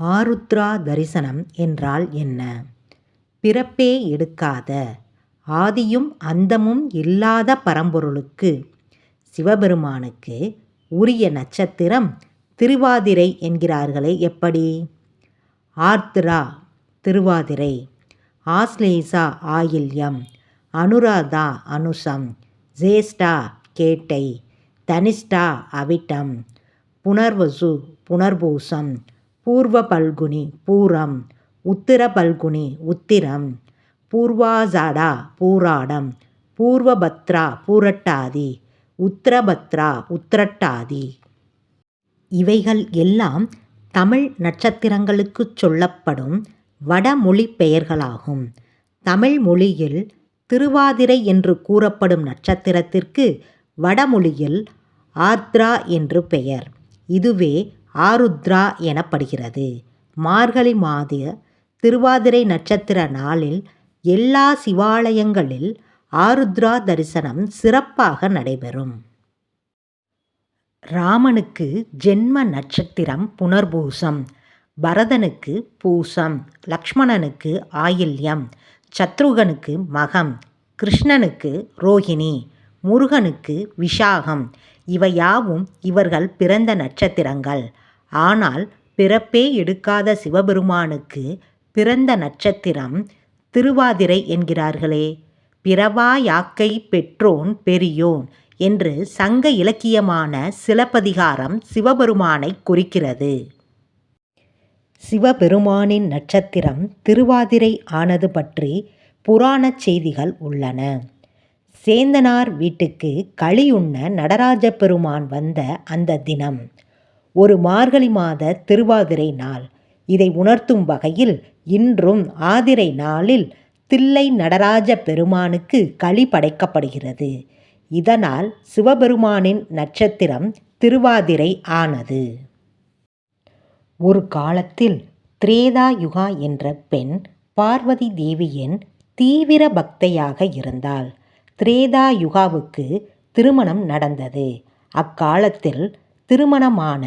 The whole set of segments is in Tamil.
ஆருத்ரா தரிசனம் என்றால் என்ன? பிறப்பே எடுக்காத, ஆதியும் அந்தமும் இல்லாத பரம்பொருளுக்கு, சிவபெருமானுக்கு உரிய நட்சத்திரம் திருவாதிரை என்கிறார்களே எப்படி? ஆர்த்ரா திருவாதிரை, ஆஸ்லேஷா ஆயில்யம், அனுராதா அனுசம், ஜேஷ்டா கேட்டை, தனிஷ்டா அவிட்டம், புனர்வசு புனர்பூசம், பூர்வ பல்குனி பூரம், உத்திர பல்குனி உத்திரம், பூர்வாசாடா பூராடம், பூர்வபத்ரா பூரட்டாதி, உத்திரபத்ரா உத்திரட்டாதி. இவைகள் எல்லாம் தமிழ் நட்சத்திரங்களுக்குச் சொல்லப்படும் வடமொழி பெயர்களாகும். தமிழ் மொழியில் திருவாதிரை என்று கூறப்படும் நட்சத்திரத்திற்கு வடமொழியில் ஆர்த்ரா என்று பெயர். இதுவே ஆருத்ரா எனப்படுகிறது. மார்கழி மாத திருவாதிரை நட்சத்திர நாளில் எல்லா சிவாலயங்களில் ஆருத்ரா தரிசனம் சிறப்பாக நடைபெறும். ராமனுக்கு ஜென்ம நட்சத்திரம் புனர்பூசம், பரதனுக்கு பூசம், லக்ஷ்மணனுக்கு ஆயில்யம், சத்ருகனுக்கு மகம், கிருஷ்ணனுக்கு ரோஹிணி முருகனுக்கு விஷாகம் இவையாவும் இவர்கள் பிறந்த நட்சத்திரங்கள். ஆனால் பிறப்பே எடுக்காத சிவபெருமானுக்கு பிறந்த நட்சத்திரம் திருவாதிரை என்கிறார்களே. பிறவா யாக்கை பெற்றோன் பெரியோன் என்று சங்க இலக்கியமான சிலப்பதிகாரம் சிவபெருமானைக் குறிக்கிறது. சிவபெருமானின் நட்சத்திரம் திருவாதிரை ஆனது பற்றி புராணச் செய்திகள் உள்ளன. சேந்தனார் வீட்டுக்கு களியுண்ண நடராஜ பெருமான் வந்த அந்த தினம், ஒரு மார்கழி மாத திருவாதிரை நாள். இதை உணர்த்தும் வகையில் இன்றும் ஆதிரை நாளில் தில்லை நடராஜ பெருமானுக்கு களி படைக்கப்படுகிறது. இதனால் சிவபெருமானின் நட்சத்திரம் திருவாதிரை ஆனது. ஒரு காலத்தில் திரேதா யுகா என்ற பெண் பார்வதி தேவியின் தீவிர பக்தையாக இருந்தாள். திரேதா யுகாவுக்கு திருமணம் நடந்தது. அக்காலத்தில் திருமணமான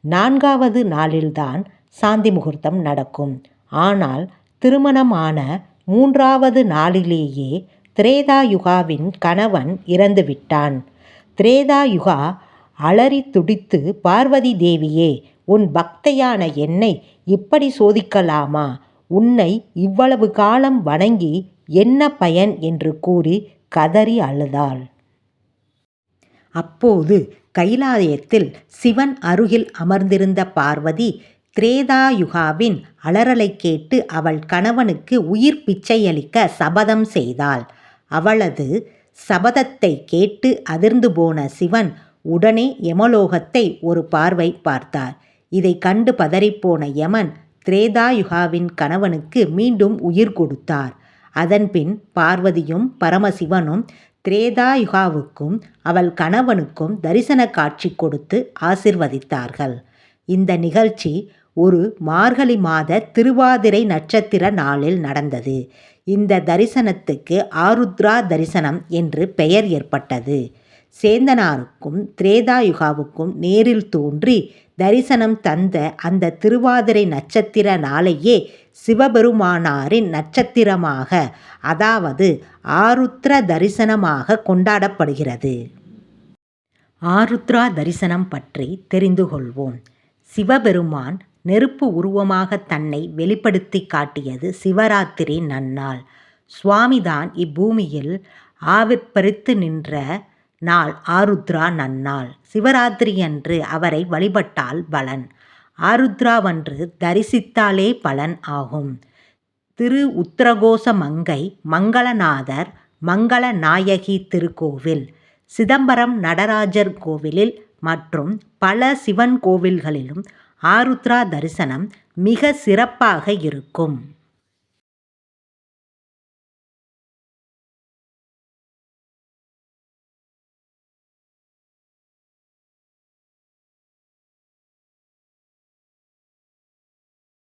நான்காவது நாளில்தான் சாந்தி முகூர்த்தம் நடக்கும். ஆனால் திருமணமான மூன்றாவது நாளிலேயே திரேதாயுகாவின் கணவன் இறந்துவிட்டான். திரேதாயுகா அலறி துடித்து பார்வதி தேவியே உன் பக்தையான என்னை இப்படி சோதிக்கலாமா? உன்னை இவ்வளவு காலம் வணங்கி என்ன பயன்? என்று கூறி கதறி அழுதாள். அப்போது கைலாயத்தில் சிவன் அருகில் அமர்ந்திருந்த பார்வதி திரேதாயுகாவின் அலறலைக் கேட்டு அவள் கணவனுக்கு உயிர் பிச்சையளிக்க சபதம் செய்தாள். அவளது சபதத்தை கேட்டு அதிர்ந்து போன சிவன் உடனே யமலோகத்தை ஒரு பார்வை பார்த்தார். இதை கண்டு பதறிப்போன யமன் திரேதாயுகாவின் கணவனுக்கு மீண்டும் உயிர் கொடுத்தார். அதன்பின் பார்வதியும் பரமசிவனும் திரேதாயுகாவுக்கும் அவள் கணவனுக்கும் தரிசன காட்சி கொடுத்து ஆசீர்வதித்தார்கள். இந்த நிகழ்ச்சி ஒரு மார்கழி மாத திருவாதிரை நட்சத்திர நாளில் நடந்தது. இந்த தரிசனத்துக்கு ஆருத்ரா தரிசனம் என்று பெயர் ஏற்பட்டது. சேந்தனாருக்கும் திரேதாயுகாவுக்கும் நேரில் தோன்றி தரிசனம் தந்த அந்த திருவாதிரை நட்சத்திர நாளையே சிவபெருமானாரின் நட்சத்திரமாக அதாவது ஆருத்ர தரிசனமாக கொண்டாடப்படுகிறது. ஆருத்ரா தரிசனம் பற்றி தெரிந்து கொள்வோம். சிவபெருமான் நெருப்பு உருவமாக தன்னை வெளிப்படுத்தி காட்டியது சிவராத்திரி நன்னாள். சுவாமிதான் இப்பூமியில் ஆவிற்பறித்து நின்ற நாள் ஆருத்ரா நன்னாள். சிவராத்திரியன்று அவரை வழிபட்டால் பலன். ஆருத்ராவன்று தரிசித்தாலே பலன் ஆகும். திரு உத்திரகோஷ மங்கை மங்களநாதர் மங்களநாயகி திருக்கோவில், சிதம்பரம் நடராஜர் கோவிலில் மற்றும் பல சிவன் கோவில்களிலும் ஆருத்ரா தரிசனம் மிக சிறப்பாக இருக்கும்.